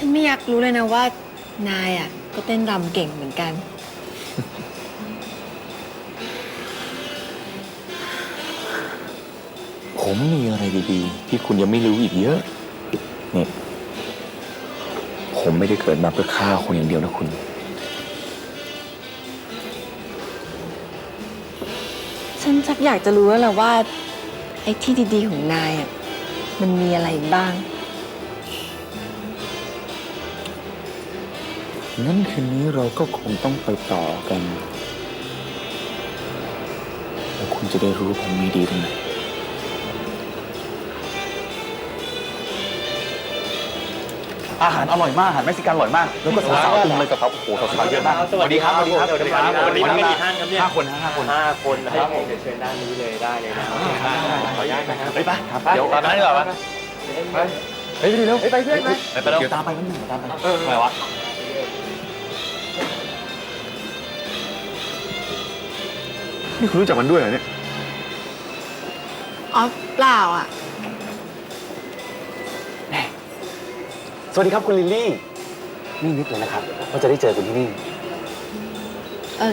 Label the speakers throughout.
Speaker 1: ฉันไม่อยากรู้เลยนะว่า นายอะ ก็เต้นรำเก่งเหมือนกัน
Speaker 2: ผมมีอะไรดีๆ ที่คุณยังไม่รู้อีกเยอะนี่ผมไม่ได้เกิดมาเพื่อฆ่าคนอย่างเดียวนะคุณ
Speaker 1: ฉันชักอยากจะรู้แล้วแหละว่า ไอ้ที่ดีๆของนายอะ มันมีอะไรบ้าง
Speaker 2: งั้นคืนนี้เราก็คงต้องไปต่อกัน แล้วคุณจะได้รู้ผมมีดีตรงไหน
Speaker 3: อาหารอร่อยมากอาหารเม็กซิกันอร่อยมาก แล้วก็สาวๆตุ่มเลยกับเขาโอ้โหสาวๆเยอะมาก
Speaker 4: สวัสดีครับ
Speaker 3: สวัสดีครับ
Speaker 4: สวัสดีครับวันนี้มีกี่ท่านครับเนี่ย
Speaker 3: ห้าคนนะห้าคน
Speaker 4: ห้าคนนะครับผมเดี๋ยวเชิญด้านนี้เลยได้เลยนะขออนุญาตนะครับ
Speaker 3: ไปไปครับ
Speaker 4: เดี๋ยวไปนั่นดีกว่าปะ
Speaker 3: เฮ้ยไปเร็วไปไปเพื่อนไป
Speaker 4: ไปไปแล้ว
Speaker 3: เดี๋ยวตามไปแป๊บนึงเดี๋ยวตามไป
Speaker 4: เอออะไรวะ
Speaker 2: นี่คุณรู้จักมันด้วยเหรอเนี่ย
Speaker 1: อ๋อเปล่าอะ
Speaker 3: สวัสดีครับคุณลิลลี่ นี่นึกเลยนะครับว่าจะได้เจอคุณที่นี่
Speaker 1: เออ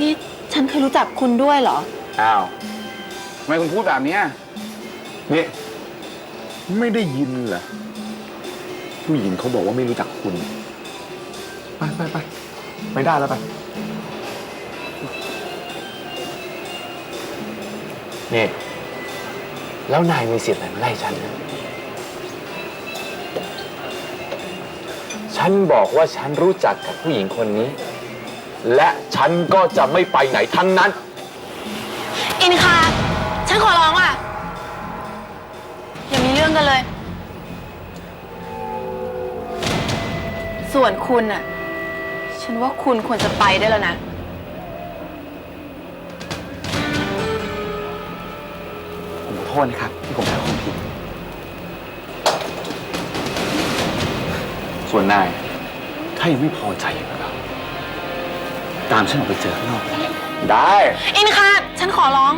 Speaker 1: นี่ฉันเคยรู้จักคุณด้วยเหรอ
Speaker 3: อ้าวทำไมคุณพูดแบบเนี้ย
Speaker 2: นี่ ไม่ได้ยินเหรอ ผู้หญิงเขาบอกว่าไม่รู้จักคุณ ไปไปไป ไม่ได้แล้วไป
Speaker 3: นี่แล้วนายมีสิทธิ์อะไรมาไล่ฉันนะฉันบอกว่าฉันรู้จักกับผู้หญิงคนนี้ และฉันก็จะไม่ไปไหนทั้งนั้น
Speaker 1: อินคาฉันขอร้องอะ อย่ามีเรื่องกันเลย ส่วนคุณอะ ฉันว่าคุณควรจะไปได้แล้วนะ
Speaker 3: ษนะครับ ที่ผมทำคุณผิด ส่วนนาย ถ้ายังไม่พอใจกับเราตามฉันออกไปเจอข้างนอกนะได้
Speaker 1: อินคาฉันขอร้อง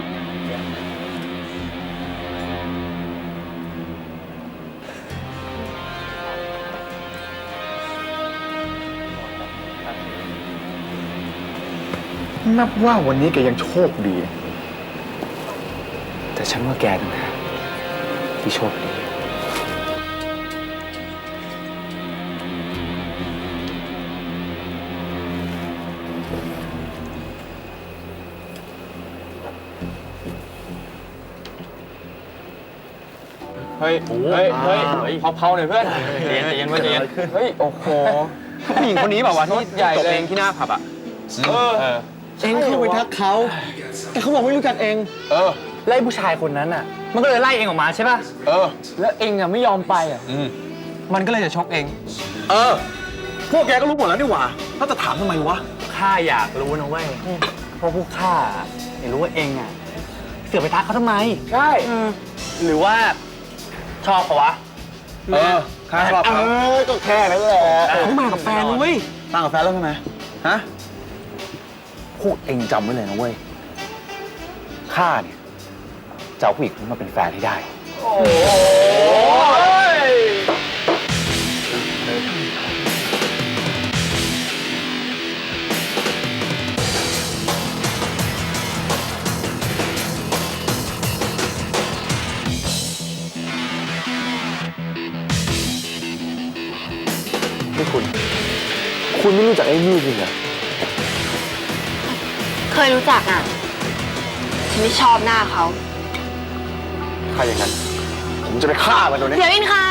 Speaker 2: นับว่าวันนี้แกยังโชคดีนะ
Speaker 3: แต่ฉันว่าแกต่างหากที่โชคดี
Speaker 4: เฮ้ย เฮ้ย เฮ้ยเผาๆหน่อยเพื่อนใจเย็นใจเย็นเว้ยใจเย็น
Speaker 3: เฮ้ย โอ้โห ผู้หญิงคนนี้แบบว่าที่ใหญ่เลยที่หน้าผับอะ
Speaker 4: เออ
Speaker 3: เองเข้าไปทักเขา แต่เขาบอกไม่รู้จักเอง
Speaker 4: เออ
Speaker 3: ไล่ผู้ชายคนนั้นอะ มันก็เลยไล่เองออกมาใช่ป่ะ
Speaker 4: เออ
Speaker 3: แล้วเองอะไม่ยอมไปอะมันก็เลยจะชกเอง
Speaker 2: เออ พวกแกก็รู้หมดแล้วนี่หว่าถ้าจะถามทำไมวะ
Speaker 3: ข้าอยากรู้นะเว้ยเพราะพวกข้าอยากรู้ว่าเองอะเสือกไปทักเขาทำไม ใช่หรือว่าชอบเขาวะ
Speaker 4: เออข้าชอบ
Speaker 3: เอ
Speaker 4: เขา
Speaker 3: อก็แค่นั้นแหละเขามากับแฟนนะเว้ย
Speaker 4: ตั้งกับแฟนแล้วใช่ไหมฮะ
Speaker 3: พวกเองจำไว้เลยนะเว้ย ข้าเนี่ย จะเอาผู้หญิงคนนี้มาเป็นแฟนให้ได้ นี่คุณ คุณไม่รู้จักไอ้นี่จริงเหรอ
Speaker 1: เคยรู้จักอะ ฉันไม่ชอบหน้าเขา
Speaker 3: ถ้าอย่างนั้น ผมจะไปฆ่ามันตัวนี้
Speaker 1: เดี๋ยวอินคา